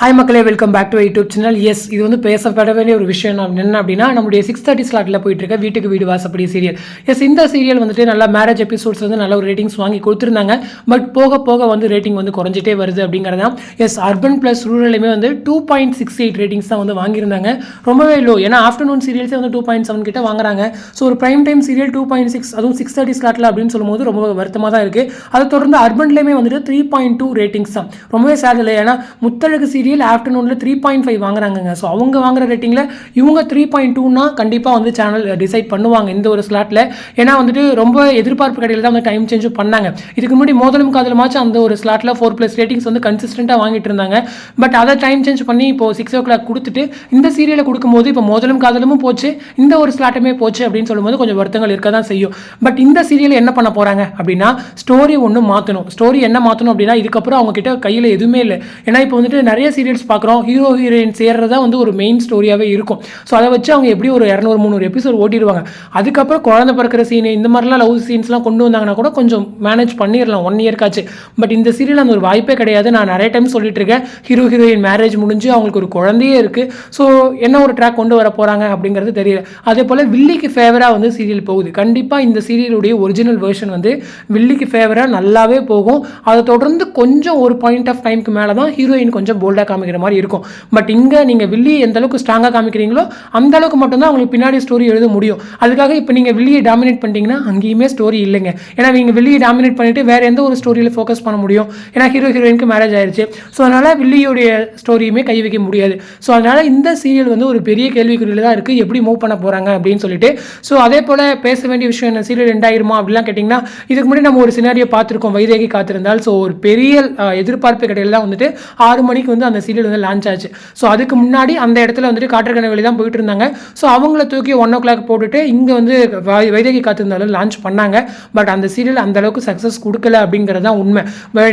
Hi மக்களே welcome back to YouTube channel yes இது வந்து பேசப்பட வேண்டிய ஒரு விஷயம். என்ன அப்படின்னா நம்முடைய சிக்ஸ் தேர்ட்டி ஸ்லாட்டில் போயிட்டு இருக்க வீட்டுக்கு வீடு வாசப்படி சீரியல் எஸ் இந்த சீரியல் வந்துட்டு நல்லா மேரேஜ் எபிசோட்ஸ் வந்து நல்ல ஒரு ரேட்டிங்ஸ் வாங்கி கொடுத்துருந்தாங்க. பட் போக போக வந்து ரேட்டிங் வந்து குறைஞ்சிட்டே வருது அப்படிங்கிறது தான் எஸ் அர்பன் ப்ளஸ் ரூரலுமே வந்து two point six eight ratings தான் வந்து வாங்கியிருந்தாங்க. ரொம்பவே லோ ஏன்னா ஆஃப்டர்நூன் சீரியல்ஸே வந்து டூ பாயிண்ட் செவன் கிட்ட வாங்குறாங்க. ஸோ ஒரு prime time serial two point six அதுவும் சிக்ஸ் தேர்ட்டி ஸ்லாட்டில் அப்படின்னு சொல்லும்போது ரொம்ப வருத்தமாக தான் இருக்குது அதை தொடர்ந்து அர்பன்லேயுமே வந்துட்டு த்ரீ பாயிண்ட் டூ ரேட்டிங்ஸ் தான். ரொம்பவே சேட் இல்லை ஏன்னா முத்தழகு சீரியல் ஆஃப்டர்நூனில் த்ரீ பாயிண்ட் ஃபைவ் வாங்குறாங்கங்க. ஸோ அவங்க வாங்குற ரேட்டிங்கில் இவங்க த்ரீ பாயிண்ட் டூனா கண்டிப்பாக வந்து சேனல் டிசைட் பண்ணுவாங்க இந்த ஒரு ஸ்லாட்டில் ஏன்னா வந்துட்டு ரொம்ப எதிர்பார்ப்பு கடையில் தான் வந்து டைம் சேஞ்சும் பண்ணாங்க. இதுக்கு முன்னாடி மோதலும் காதலுமாச்சும் அந்த ஒரு ஸ்லாட்டில் ஃபோர் ப்ளஸ் ரேட்டிங்ஸ் வந்து கன்சிஸ்டண்ட்டாக வாங்கிட்டு இருந்தாங்க. பட் அதை டைம் சேஞ்ச் பண்ணி இப்போ சிக்ஸ் ஓ கிளாக் கொடுத்துட்டு இந்த சீரியலை கொடுக்கும்போது இப்போ மோதலும் காதலும் போச்சு இந்த ஒரு ஸ்லாட்டுமே போச்சு அப்படின்னு சொல்லும்போது கொஞ்சம் வருத்தங்கள் இருக்க தான் செய்யும். பட் இந்த சீரியல் என்ன பண்ண போகிறாங்க அப்படின்னா ஸ்டோரி ஒன்று மாற்றணும் ஸ்டோரி என்ன மாற்றணும் அப்படின்னா இதுக்கப்புறம் அவங்க கிட்ட கையில் எதுவுமே இல்லை. ஏன்னா இப்போ வந்துட்டு நிறைய சீரியல்ஸ் பார்க்குறோம் ஹீரோ ஹீரோயின் சேர்றதா வந்து ஒரு மெயின் ஸ்டோரியாகவே இருக்கும். ஸோ அதை வச்சு அவங்க எப்படி ஒரு இரநூறு முந்நூறு எபிசோட் ஓட்டிடுவாங்க. அதுக்கப்புறம் குழந்தை பிறக்கிற சீன் இந்த மாதிரிலாம் லவ் சீன்ஸ்லாம் கொண்டு வந்தாங்கன்னா கூட கொஞ்சம் மேனேஜ் பண்ணிடலாம் ஒன் இயர்க்காச்சு பட் இந்த சீரியல் அந்த ஒரு வாய்ப்பே கிடையாது. நான் நிறைய டைம் சொல்லிட்டு இருக்கேன் ஹீரோ ஹீரோயின் மேரேஜ் முடிஞ்சு அவங்களுக்கு ஒரு குழந்தையே இருக்குது ஸோ என்ன ஒரு ட்ராக் கொண்டு வர போகிறாங்க அப்படிங்கிறது தெரியல. அதே போல் வில்லிக்கு ஃபேவராக வந்து சீரியல் போகுது. கண்டிப்பாக இந்த சீரியலுடைய ஒரிஜினல் வெர்ஷன் வந்து வில்லிக்கு ஃபேவராக நல்லாவே போகும். அதை தொடர்ந்து கொஞ்சம் ஒரு பாயிண்ட் ஆஃப் டைமுக்கு மேலே தான் ஹீரோயின் கொஞ்சம் போல்டாக காமிக்கிற மாதிரி இருக்கும். பட் இங்கே நீங்கள் வில்லி எந்த அளவுக்கு ஸ்ட்ராங்காக காமிக்கிறீங்களோ அந்த அளவுக்கு மட்டும்தான் உங்களுக்கு பின்னாடி ஸ்டோரி எழுத முடியும். அதுக்காக இப்போ நீங்கள் வில்லியை டாமினேட் பண்ணிட்டீங்கன்னா அங்கேயுமே ஸ்டோரி இல்லைங்க. ஏன்னா நீங்கள் வில்லியை டாமினேட் பண்ணிட்டு வேறு எந்த ஒரு ஸ்டோரியில் ஃபோக்கஸ் பண்ண முடியும். ஏன்னா ஹீரோ ஹீரோயினுக்கு மேரேஜ் ஆயிடுச்சு ஸோ அதனால் வில்லியுடைய ஸ்டோரியுமே கை வைக்க முடியாது. ஸோ அதனால் இந்த சீரியல் வந்து ஒரு பெரிய கேள்விக்குறியில் தான் இருக்குது எப்படி மூவ் பண்ண போகிறாங்க அப்படின்னு சொல்லிட்டு. ஸோ அதே போல் பேச வேண்டிய விஷயம் என்ன? சீரியல் ரெண்டாயிரமா அப்படிலாம் கேட்டிங்கன்னா இதுக்கு முன்னாடி நம்ம ஒரு சினாரியை பார்த்துருக்கோம். வைதேகி காத்திருந்தால். ஸோ ஒரு பெரிய எதிர்பார்ப்பு கிடையில தான் வந்துட்டு ஆறு மணிக்கு வந்து அந்த சீரியல் வந்து லான்ச் ஆச்சு. ஸோ அதுக்கு முன்னாடி அந்த இடத்துல வந்துட்டு காற்றக்கண வெளி தான் போயிட்டு இருந்தாங்க ஸோ அவங்கள தூக்கி ஒன் ஓ கிளாக் போட்டுட்டு இங்கே வந்து வை- காத்திருந்தாலும் லான்ச் பண்ணாங்க. பட் அந்த சீரியல் அந்த அளவுக்கு சக்ஸஸ் கொடுக்கல அப்படிங்கிறது தான் உண்மை.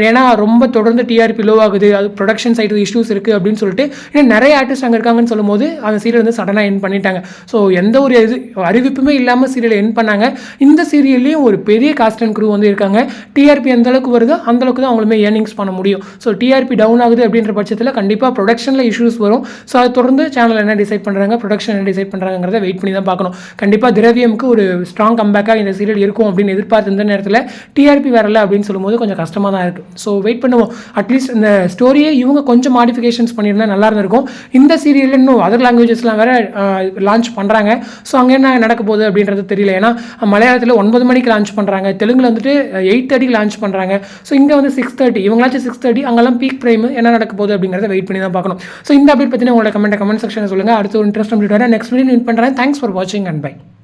ஏன்னா ரொம்ப தொடர்ந்து டிஆர்பி லோ ஆகுது. அது ப்ரொடக்ஷன் சைடு இஷ்யூஸ் இருக்குது அப்படின்னு சொல்லிட்டு இன்னும் நிறைய ஆர்டிஸ்ட் அங்கே இருக்காங்கன்னு சொல்லும்போது அந்த சீரியல் வந்து சடனாக என் பண்ணிட்டாங்க. ஸோ எந்த ஒரு இது அறிவிப்புமே இல்லாமல் சீரியல் என் பண்ணாங்க. இந்த சீரியல்லையும் ஒரு பெரிய காஸ்ட் அண்ட் க்ரூ வந்து இருக்காங்க. டிஆர்பி எந்த அளவுக்கு வருதோ அந்த அளவுக்கு தான் அவங்களுமே ஏர்னிங்ஸ் பண்ண முடியும். ஸோ டிஆர்பி டவுன் ஆகுது அப்படின்ற பட்சத்தில் கண்டிப்பாக ப்ரொடக்ஷனில் இஷ்யூஸ் வரும். ஸோ அதை தொடர்ந்து சேனல் என்ன டிசைட் பண்ணுறாங்க ப்ரொடக்ஷன் என்ன டிசைட் பண்ணுறாங்கிறத வெயிட் பண்ணி தான் பார்க்கணும். கண்டிப்பாக திரவியமுக்கு ஒரு ஸ்ட்ராங் கம்பேக்காக இந்த சீரியல் இருக்கும் அப்படின்னு எதிர்பார்த்து இந்த நேரத்தில் டிஆர்பி வரல அப்படின்னு சொல்லும்போது கொஞ்சம் கஷ்டமாக தான் இருக்குது ஸோ வெயிட் பண்ணுவோம். அட்லீஸ்ட் இந்த ஸ்டோரியை இவங்க கொஞ்சம் மாடிஃபிகேஷன்ஸ் பண்ணியிருந்தா நல்லா இருந்திருக்கும். இந்த சீரியல் இன்னும் அதர் லாங்குவேஜஸ்லாம் வேற லான்ச் பண்ணுறாங்க ஸோ அங்கே என்ன நடக்க போகுது அப்படின்றது தெரியல. ஏன்னா மலையாளத்தில் ஒன்பது மணிக்கு லான்ச் பண்ணுறாங்க தெலுங்கில் வந்துட்டு எயிட் தேர்ட்டிக்கு லான்ச் பண்ணுறாங்க ஸோ இங்கே வந்து சிக்ஸ் தேர்ட்டி இவங்களாச்சும் சிக்ஸ் தேர்ட்டி அங்கெல்லாம் பீக் ப்ரைம் என்ன நடக்க போகுது அப்படிங்கிறத வெயிட் பண்ணி தான் பார்க்கணும். ஸோ இந்த அப்டேட் பற்றின உங்களோட கமெண்ட் கமெண்ட் செக்ஷனில் சொல்லுங்கள் அடுத்த ஒரு interest update next video meet பண்ணுறேன் தேங்க்ஸ் ஃபார் வாட்சிங் அண்ட் பை